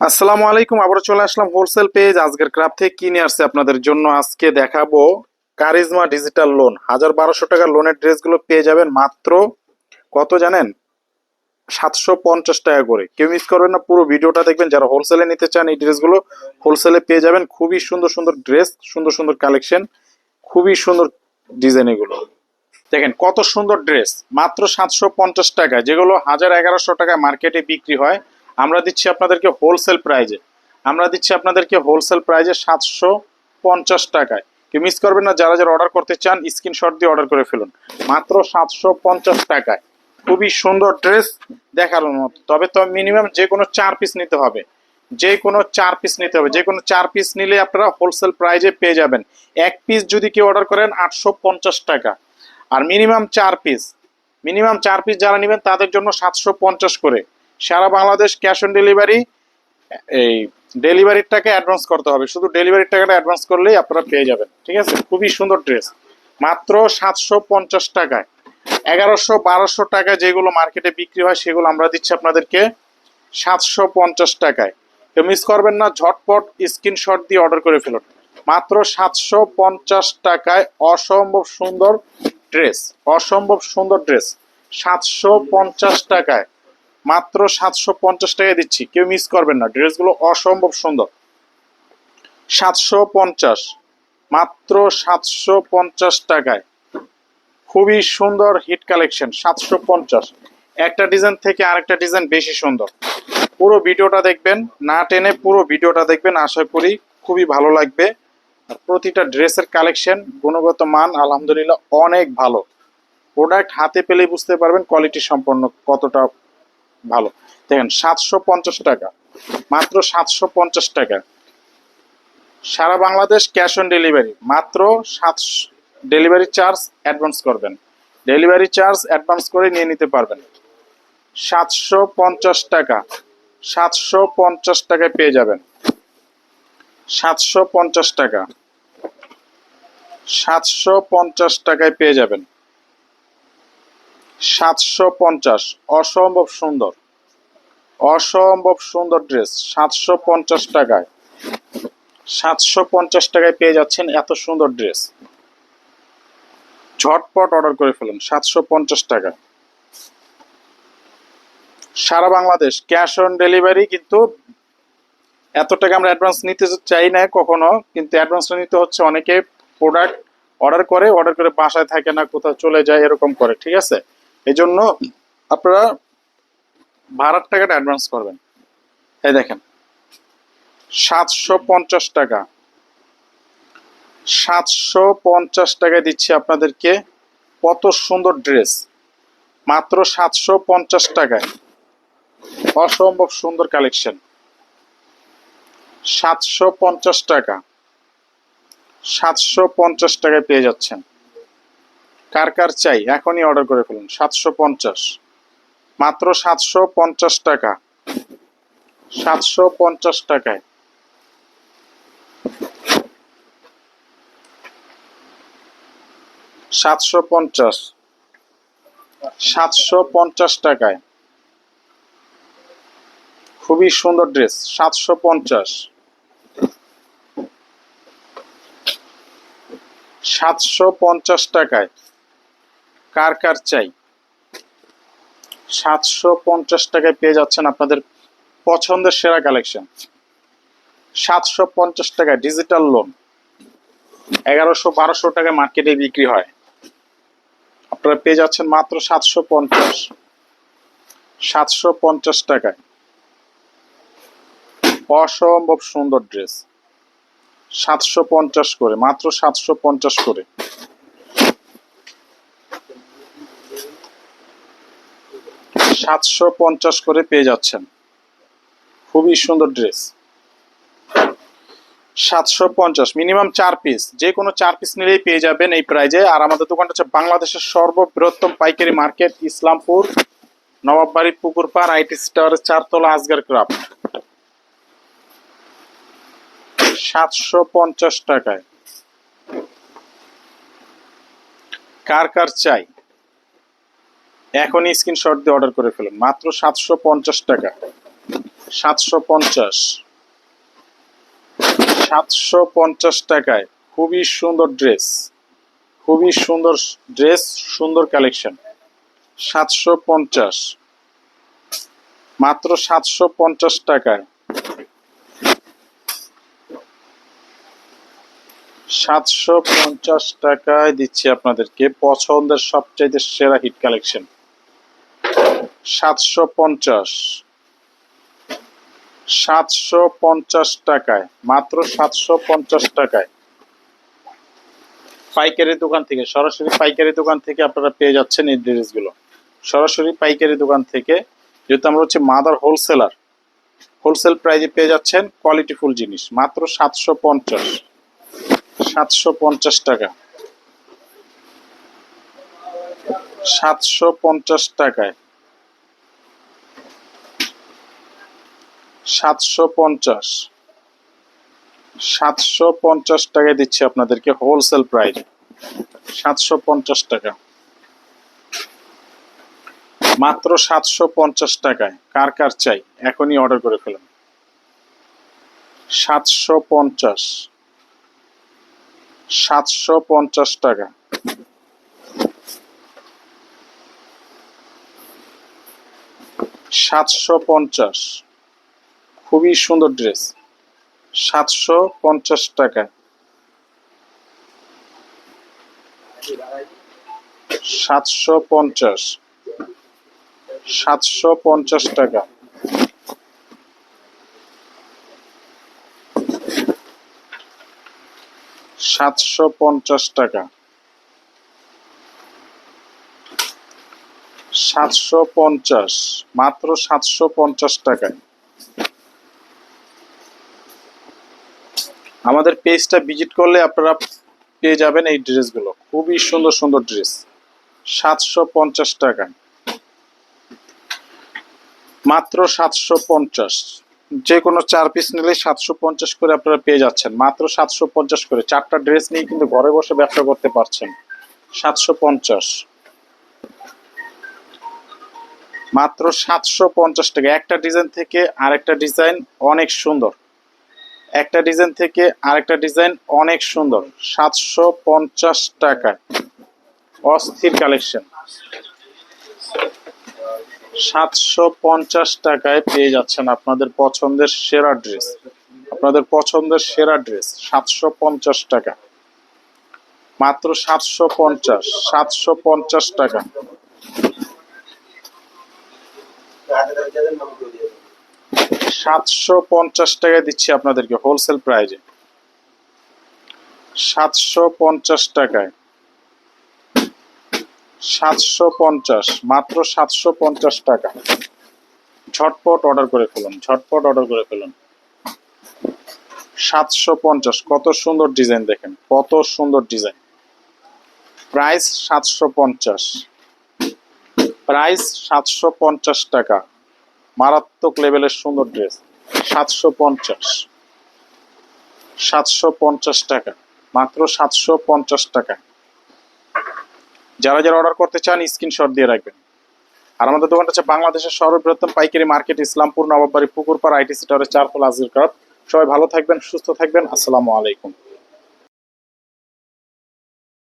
আসসালামু আলাইকুম আবার চলে আসলাম হোলসেল পেজ আজকের ক্রাফ থেকে কিনে আসছে আপনাদের জন্য? আজকে দেখাবো কারিজমা ডিজিটাল লোন হাজার বারোশো টাকার লোনের ড্রেসগুলো পেয়ে যাবেন মাত্র কত জানেন? সাতশো পঞ্চাশ টাকা করে। কেউ মিস করবেন না, পুরো ভিডিওটা দেখবেন। যারা হোলসেলে নিতে চান এই ড্রেসগুলো হোলসেলে পেয়ে যাবেন। খুবই সুন্দর সুন্দর ড্রেস সুন্দর সুন্দর কালেকশন খুবই সুন্দর ডিজাইন এগুলো। দেখেন কত সুন্দর ড্রেস মাত্র সাতশো পঞ্চাশ টাকা যেগুলো হাজার এগারোশো টাকা মার্কেটে বিক্রি হয়। আমরা দিচ্ছি আপনাদেরকে হোলসেল প্রাইজে আমরা দিচ্ছি আপনাদেরকে হোলসেল প্রাইজে সাতশো পঞ্চাশ টাকায়। কেউ মিস করবেন না, যারা যারা অর্ডার করতে চান স্ক্রিনশট দিয়ে অর্ডার করে ফেলুন। মাত্র সাতশো পঞ্চাশ টাকায়। খুবই সুন্দর ড্রেস দেখানোর মতো। তবে তো মিনিমাম যে কোনো চার পিস নিতে হবে। যে কোনো চার পিস নিতে হবে। যে কোনো চার পিস নিলে আপনারা হোলসেল প্রাইজে পেয়ে যাবেন। এক পিস যদি কেউ অর্ডার করেন, আটশো পঞ্চাশ টাকা। আর মিনিমাম চার পিস মিনিমাম চার পিস যারা নেবেন, তাদের জন্য সাতশো পঞ্চাশ করে। সারা বাংলাদেশ ক্যাশ অন ডেলিভারি, এই ডেলিভারির টাকা অ্যাডভান্স করতে হবে। শুধু ডেলিভারির টাকাটা অ্যাডভান্স করলেই আপনারা পেয়ে যাবেন, ঠিক আছে? খুবই সুন্দর ড্রেস। মাত্র সাতশো পঞ্চাশ টাকায়। এগারোশো বারোশো টাকা যেগুলো মার্কেটে বিক্রি হয়, সেগুলো আমরা দিচ্ছি আপনাদেরকে সাতশো পঞ্চাশ টাকায়। তো মিস করবেন না, ঝটপট স্ক্রিনশট দিয়ে অর্ডার করে ফেলুন। মাত্র সাতশো পঞ্চাশ টাকায় অসম্ভব সুন্দর ড্রেস, অসম্ভব সুন্দর ড্রেস। সাতশো পঞ্চাশ টাকায়। মাত্র সাতশো পঞ্চাশ টাকায় দিচ্ছি। কেউ মিস করবেন না। ড্রেসগুলো অসম্ভব সুন্দর। সাতশো পঞ্চাশ। মাত্র সাতশো পঞ্চাশ টাকায়। খুবই সুন্দর হিট কালেকশন সাতশো পঞ্চাশ। একটা ডিজাইন থেকে আরেকটা ডিজাইন বেশি সুন্দর। পুরো ভিডিওটা দেখবেন, না টেনে পুরো ভিডিওটা দেখবেন, আশা করি খুবই ভালো লাগবে। প্রতিটা ড্রেসের কালেকশন গুণগত মান, আলহামদুলিল্লাহ, অনেক ভালো। প্রোডাক্ট হাতে পেলেই বুঝতে পারবেন কোয়ালিটি সম্পন্ন কতটা ভালো। দেখেন, সাতশো পঞ্চাশ টাকা। মাত্র সাতশো পঞ্চাশ টাকা। সারা বাংলাদেশ ক্যাশ অন ডেলিভারি। মাত্র সাতশো ডেলিভারি চার্জ অ্যাডভান্স করবেন। ডেলিভারি চার্জ অ্যাডভান্স করে নিয়ে নিতে পারবেন। সাতশো পঞ্চাশ টাকা। সাতশো পঞ্চাশ টাকায় পেয়ে যাবেন। সাতশো পঞ্চাশ টাকা। সাতশো পঞ্চাশ টাকায় পেয়ে যাবেন। সাতশো পঞ্চাশ। অসম্ভব সুন্দর। অসম্ভব সুন্দর ড্রেস সাতশো পঞ্চাশ টাকায়। সাতশো পঞ্চাশ টাকায় পেয়ে যাচ্ছেন এত সুন্দর ড্রেস ঝটপট অর্ডার করে ফেলুন, সাতশো পঞ্চাশ টাকা সারা বাংলাদেশ ক্যাশ অন ডেলিভারি কিন্তু এত টাকা আমরা অ্যাডভান্স নিতে চাই না কখনো, কিন্তু অ্যাডভান্সটা নিতে হচ্ছে অনেকে প্রোডাক্ট অর্ডার করে অর্ডার করে বাসায় থাকে না, কোথাও চলে যায়, এরকম করে, ঠিক আছে? এই জন্য আপনারা ভাড়ার টাকাটা অ্যাডভান্স করবেন। এই দেখেন, সাতশো পঞ্চাশ টাকা। সাতশো পঞ্চাশ টাকায় দিচ্ছি আপনাদেরকে কত সুন্দর ড্রেস মাত্র সাতশো পঞ্চাশ টাকায়। অসম্ভব সুন্দর কালেকশন সাতশো পঞ্চাশ টাকা। সাতশো পঞ্চাশ টাকায় পেয়ে যাচ্ছেন। কার কার চাই? এখনই অর্ডার করে ফেলুন। সাতশো পঞ্চাশ। মাত্র সাতশো পঞ্চাশ টাকা। সাতশো পঞ্চাশ টাকায়। সাতশো পঞ্চাশ। সাতশো পঞ্চাশ টাকায়। খুবই সুন্দর ড্রেস সাতশো পঞ্চাশ। সাতশো পঞ্চাশ টাকায়। কার কার চাই? সাতশো পঞ্চাশ টাকায় পেয়ে যাচ্ছেন আপনাদের পছন্দের সেরা কালেকশন সাতশো পঞ্চাশ টাকায় ডিজিটাল লোন এগারোশো বারোশো টাকায় মার্কেটে বিক্রি হয়। আপনারা পেয়ে যাচ্ছেন মাত্র সাতশো পঞ্চাশ। সাতশো পঞ্চাশ টাকায়। অসম্ভব সুন্দর ড্রেস সাতশো পঞ্চাশ করে, মাত্র সাতশো পঞ্চাশ করে। সাতশো পঞ্চাশ করে পেয়ে যাচ্ছেন। খুবই সুন্দর ড্রেস। সাতশো পঞ্চাশ, মিনিমাম চার পিস। যে কোনো চার পিস নিলেই পেয়ে যাবেন এই প্রাইজে। আর আমাদের দোকানটা হচ্ছে বাংলাদেশের সর্ববৃহত্তম পাইকারি মার্কেট, ইসলামপুর, নবাববাড়ি, পুকুরপাড়, আইটি স্টারের চারতলা, আজগার ক্রাফট সাতশো পঞ্চাশ টাকায়। কার কার চাই? এখনই স্ক্রিনশট দিয়ে অর্ডার করে ফেলুন। মাত্র সাতশো পঞ্চাশ টাকা। সাতশো পঞ্চাশ। সাতশো পঞ্চাশ টাকায় খুবই সুন্দর ড্রেস খুবই সুন্দর ড্রেস সুন্দর কালেকশন সাতশো পঞ্চাশ। মাত্র সাতশো পঞ্চাশ টাকায় সাতশো পঞ্চাশ টাকায় দিচ্ছি আপনাদেরকে পছন্দের সবচাইতে সেরা হিট কালেকশন সাতশো পঞ্চাশ। সাতশো পঞ্চাশ টাকায়, মাত্র সাতশো পঞ্চাশ টাকায়। পাইকারি দোকান থেকে, সরাসরি পাইকারি দোকান থেকে আপনারা পেয়ে যাচ্ছেন এই ড্রেসগুলো। সরাসরি পাইকারি দোকান থেকে, যেহেতু আমরা হচ্ছে মাদার হোলসেলার, হোলসেল প্রাইজে পেয়ে যাচ্ছেন কোয়ালিটিফুল জিনিস, মাত্র সাতশো পঞ্চাশ। সাতশো পঞ্চাশ টাকা। সাতশো পঞ্চাশ টাকায় সাতশো পঞ্চাশ। সাতশো পঞ্চাশ টাকায় দিচ্ছি আপনাদেরকে হোলসেল প্রাইস সাতশো পঞ্চাশ টাকা। মাত্র সাতশো পঞ্চাশ টাকায় কার কার চাই এখনই অর্ডার করে ফেলুন। সাতশো পঞ্চাশ। সাতশো পঞ্চাশ টাকা। সাতশো পঞ্চাশ। খুবই সুন্দর ড্রেস। সাতশো পঞ্চাশ টাকা। সাতশো পঞ্চাশ। সাতশো পঞ্চাশ টাকা। সাতশো পঞ্চাশ টাকা। সাতশো পঞ্চাশ। মাত্র সাতশো পঞ্চাশ টাকায়। আমাদের পেজটা ভিজিট করলে আপনারা পেয়ে যাবেন এই ড্রেসগুলো খুবই সুন্দর সুন্দর ড্রেস সাতশো পঞ্চাশ টাকা মাত্র সাতশো পঞ্চাশ। যে কোনো চার পিস নিলে সাতশো পঞ্চাশ করে আপনারা পেয়ে যাচ্ছেন। মাত্র সাতশো পঞ্চাশ করে। চারটা ড্রেস নিয়ে কিন্তু ঘরে বসে ব্যবসা করতে পারছেন। সাতশো পঞ্চাশ। মাত্র সাতশো পঞ্চাশ টাকা। একটা ডিজাইন থেকে আরেকটা ডিজাইন অনেক সুন্দর। একটা ডিজাইন থেকে আরেকটা ডিজাইন অনেক সুন্দর। সাতশো পঞ্চাশ টাকায় অস্থির কালেকশন। সাতশো পঞ্চাশ টাকায় পেয়ে যাচ্ছেন আপনাদের পছন্দের সেরা ড্রেস। আপনাদের পছন্দের সেরা ড্রেস, সাতশো পঞ্চাশ টাকা। মাত্র সাতশো পঞ্চাশ সাতশো পঞ্চাশ টাকা। সাতশো পঞ্চাশ টাকায় দিচ্ছি আপনাদেরকে হোলসেল প্রাইজে সাতশো পঞ্চাশ টাকায়। সাতশো পঞ্চাশ, মাত্র সাতশো পঞ্চাশ টাকা। ঝটপট অর্ডার করে ফেলুন, ঝটপট অর্ডার করে ফেলুন। সাতশো পঞ্চাশ, কত সুন্দর ডিজাইন দেখেন, কত সুন্দর ডিজাইন প্রাইস সাতশো পঞ্চাশ। প্রাইস সাতশো পঞ্চাশ টাকা। মারাত্মক লেভেলের সুন্দর ড্রেস সাতশো পঞ্চাশ। সাতশো পঞ্চাশ টাকা। মাত্র সাতশো পঞ্চাশ টাকা। যারা যারা অর্ডার করতে চান স্ক্রিনশট দিয়ে রাখবেন। আর আমাদের দোকানটা হচ্ছে বাংলাদেশের সর্ববৃহত্তম পাইকারি মার্কেট, ইসলামপুর, নবাববাড়ি, পুকুরপাড়, আইটি সিটারের চারতলা আজির কাপ সবাই ভালো থাকবেন, সুস্থ থাকবেন। আসসালামু আলাইকুম।